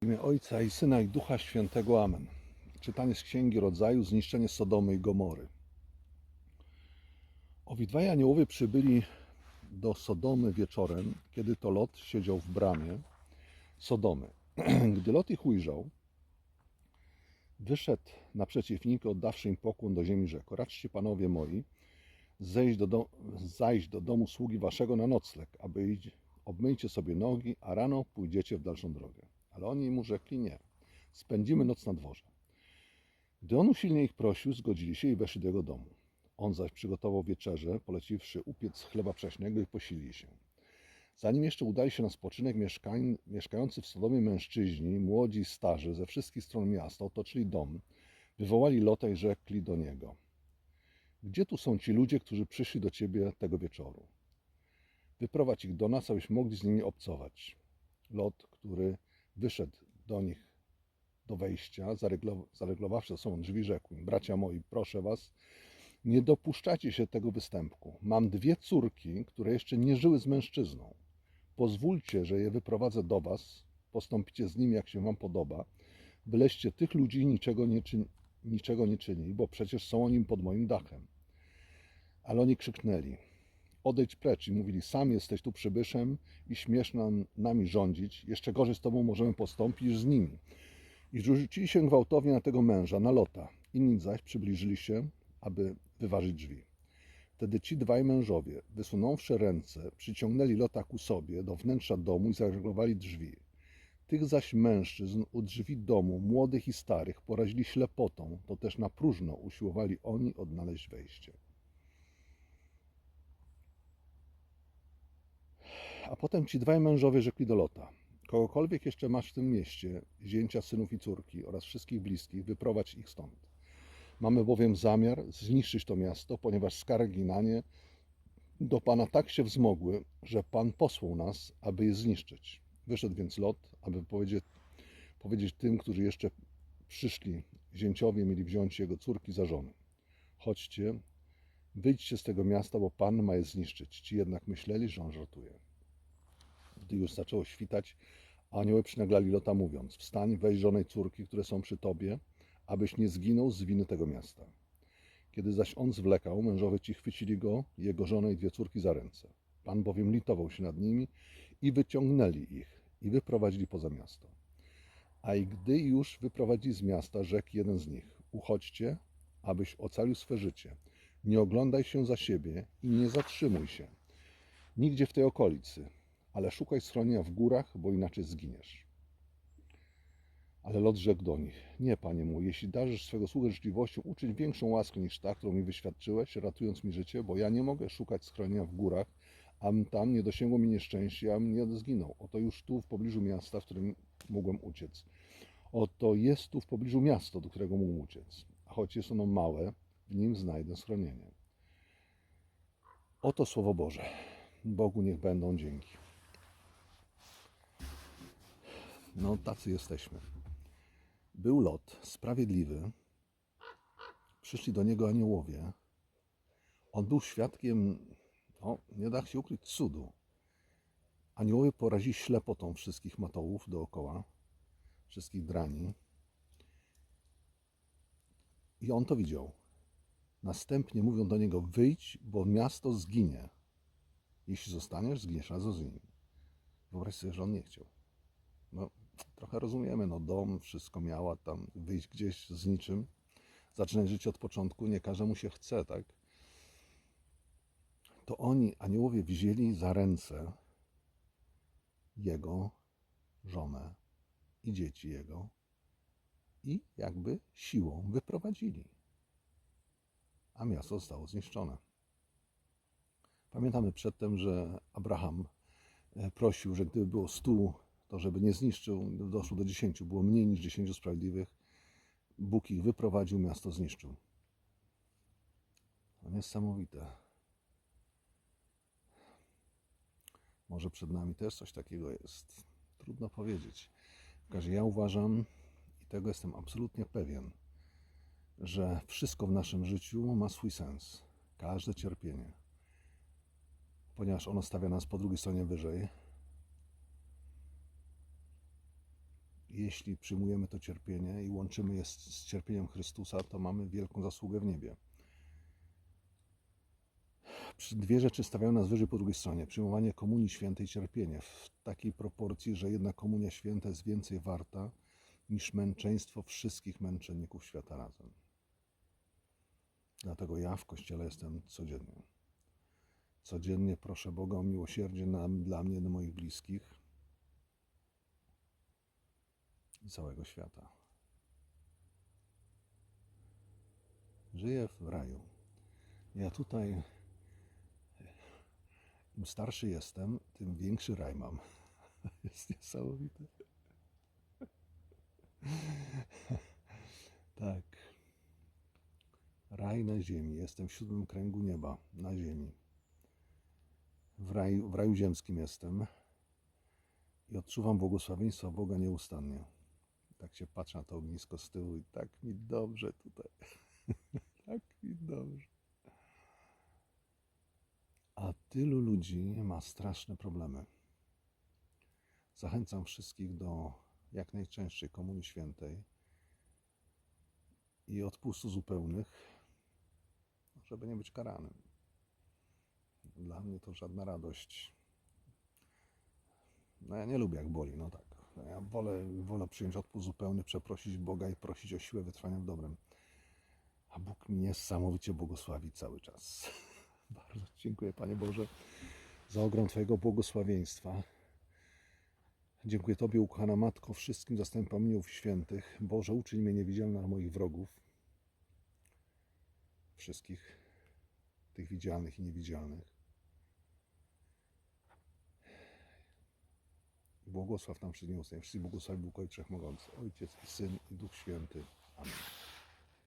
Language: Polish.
W imię Ojca i Syna i Ducha Świętego. Amen. Czytanie z Księgi Rodzaju, zniszczenie Sodomy i Gomory. Obydwaj aniołowie przybyli do Sodomy wieczorem, kiedy to Lot siedział w bramie Sodomy. Gdy Lot ich ujrzał, wyszedł naprzeciw nich, oddawszy im pokłon do ziemi, rzekł: Raczcie, panowie moi, zejść do, do, zajść do domu sługi waszego na nocleg, aby iść, obmyjcie sobie nogi, a rano pójdziecie w dalszą drogę. Ale oni mu rzekli nie. Spędzimy noc na dworze. Gdy on usilnie ich prosił, zgodzili się i weszli do jego domu. On zaś przygotował wieczerzę, poleciwszy upiec chleba prześnego i posili się. Zanim jeszcze udali się na spoczynek, mieszkań, mieszkający w Sodomie mężczyźni, młodzi i starzy, ze wszystkich stron miasta otoczyli dom, wywołali Lota i rzekli do niego: Gdzie tu są ci ludzie, którzy przyszli do ciebie tego wieczoru? Wyprowadź ich do nas, abyśmy mogli z nimi obcować. Lot, który wyszedł do nich do wejścia, zareglo- zareglowawszy za sobą drzwi, rzekł im, bracia moi, proszę was, nie dopuszczajcie się tego występku. Mam dwie córki, które jeszcze nie żyły z mężczyzną. Pozwólcie, że je wyprowadzę do was, postąpicie z nimi, jak się wam podoba, byleście tych ludzi niczego nie, czyn- niczego nie czynili, bo przecież są oni pod moim dachem. Ale oni krzyknęli, odejdź precz i mówili, sam jesteś tu przybyszem i śmiesz nam, nami rządzić, jeszcze gorzej z tobą możemy postąpić z nimi. I rzucili się gwałtownie na tego męża, na Lota. Inni zaś przybliżyli się, aby wyważyć drzwi. Wtedy ci dwaj mężowie, wysunąwszy ręce, przyciągnęli Lota ku sobie do wnętrza domu i zareglowali drzwi. Tych zaś mężczyzn u drzwi domu, młodych i starych, porazili ślepotą, to też na próżno usiłowali oni odnaleźć wejście. A potem ci dwaj mężowie rzekli do Lota: Kogokolwiek jeszcze masz w tym mieście, zięcia, synów i córki oraz wszystkich bliskich, wyprowadź ich stąd. Mamy bowiem zamiar zniszczyć to miasto, ponieważ skargi na nie do Pana tak się wzmogły, że Pan posłał nas, aby je zniszczyć. Wyszedł więc Lot, aby powiedzieć, powiedzieć tym, którzy jeszcze przyszli, zięciowie mieli wziąć jego córki za żony. Chodźcie, wyjdźcie z tego miasta, bo Pan ma je zniszczyć. Ci jednak myśleli, że on żartuje. Gdy już zaczęło świtać, anioły przynaglali Lota mówiąc, wstań, weź żonę i córki, które są przy tobie, abyś nie zginął z winy tego miasta. Kiedy zaś on zwlekał, mężowie ci chwycili go, jego żonę i dwie córki za ręce. Pan bowiem litował się nad nimi i wyciągnęli ich i wyprowadzili poza miasto. A i gdy już wyprowadzili z miasta, rzekł jeden z nich, uchodźcie, abyś ocalił swe życie. Nie oglądaj się za siebie i nie zatrzymuj się. Nigdzie w tej okolicy, ale szukaj schronienia w górach, bo inaczej zginiesz. Ale Lot rzekł do nich, nie, panie mój, jeśli darzysz swego sługę życzliwością, uczyń większą łaskę niż ta, którą mi wyświadczyłeś, ratując mi życie, bo ja nie mogę szukać schronienia w górach, a tam nie dosięgło mi nieszczęście, a nie zginął. Oto już tu w pobliżu miasta, w którym mógłbym uciec. Oto jest tu w pobliżu miasto, do którego mógł uciec. A choć jest ono małe, w nim znajdę schronienie. Oto Słowo Boże. Bogu niech będą dzięki. No, tacy jesteśmy. Był Lot, sprawiedliwy. Przyszli do niego aniołowie. On był świadkiem, no, nie da się ukryć, cudu. Aniołowie porazili ślepotą wszystkich matołów dookoła, wszystkich drani. I on to widział. Następnie mówią do niego: Wyjdź, bo miasto zginie. Jeśli zostaniesz, zginiesz razem z nim. Wyobraź sobie, że on nie chciał. No, trochę rozumiemy, no dom, wszystko miała tam, wyjść gdzieś z niczym, zaczynać życie od początku, nie każdemu się chce, tak? To oni, aniołowie, wzięli za ręce jego żonę i dzieci jego i jakby siłą wyprowadzili. A miasto zostało zniszczone. Pamiętamy przedtem, że Abraham e, prosił, że gdyby było stu to żeby nie zniszczył, doszło do dziesięciu, było mniej niż dziesięciu sprawiedliwych. Bóg ich wyprowadził, miasto zniszczył. To niesamowite. Może przed nami też coś takiego jest. Trudno powiedzieć. W każdym razie ja uważam, i tego jestem absolutnie pewien, że wszystko w naszym życiu ma swój sens. Każde cierpienie. Ponieważ ono stawia nas po drugiej stronie wyżej, jeśli przyjmujemy to cierpienie i łączymy je z, cierpieniem Chrystusa, to mamy wielką zasługę w niebie. Dwie rzeczy stawiają nas wyżej po drugiej stronie. Przyjmowanie komunii świętej i cierpienie w takiej proporcji, że jedna komunia święta jest więcej warta niż męczeństwo wszystkich męczenników świata razem. Dlatego ja w kościele jestem codziennie. Codziennie proszę Boga o miłosierdzie dla mnie i moich bliskich całego świata. Żyję w raju. Ja tutaj, im starszy jestem, tym większy raj mam. Jest niesamowite. Tak. Raj na ziemi. Jestem w siódmym kręgu nieba, na ziemi. W raju, w raju ziemskim jestem i odczuwam błogosławieństwa Boga nieustannie. Tak się patrzę na to ognisko z tyłu i tak mi dobrze tutaj. tak mi dobrze. A tylu ludzi ma straszne problemy. Zachęcam wszystkich do jak najczęstszej Komunii Świętej i odpustu zupełnych, żeby nie być karanym. Dla mnie to żadna radość. No ja nie lubię jak boli, no tak. No Ja wolę, wolę przyjąć odpust zupełny, przeprosić Boga i prosić o siłę wytrwania w dobrem. A Bóg mi niesamowicie błogosławi cały czas. Bardzo dziękuję Panie Boże za ogrom Twojego błogosławieństwa. Dziękuję Tobie, ukochana Matko, wszystkim zastępom aniołów świętych. Boże, uczyń mnie niewidzialny na moich wrogów. Wszystkich tych widzialnych i niewidzialnych. Błogosław nam wszystkich nieustannie. Wszystkich błogosławi Bóg Ojciec Wszechmogący, Ojciec i Syn i Duch Święty. Amen.